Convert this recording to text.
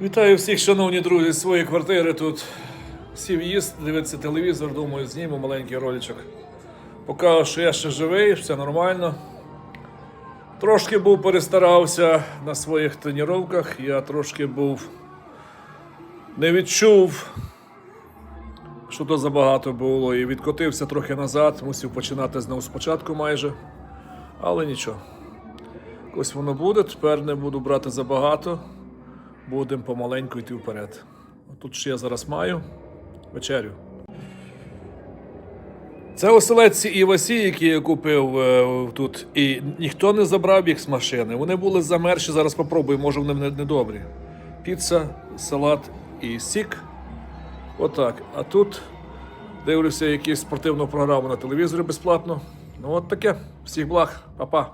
Вітаю всіх, шановні друзі, з своєї квартири. Тут всі в'їзд, дивиться телевізор, думаю, зніму маленький роличок. Покажу, що я ще живий, все нормально. Трошки був перестарався на своїх тренуваннях. Я трошки був не відчув, що то забагато було, і відкотився трохи назад, мусив починати знову спочатку майже. Але нічого. Ось воно буде, тепер не буду брати забагато. Будемо помаленьку йти вперед. Тут ще я зараз маю вечерю. Це оселедці і васі, які я купив е, тут, і ніхто не забрав їх з машини. Вони були замерші, зараз попробую, може вони не- недобрі. Піца, салат і сік. Отак. А тут дивлюся якусь спортивну програму на телевізорі безплатно. Ну от таке. Всіх благ, Па-па.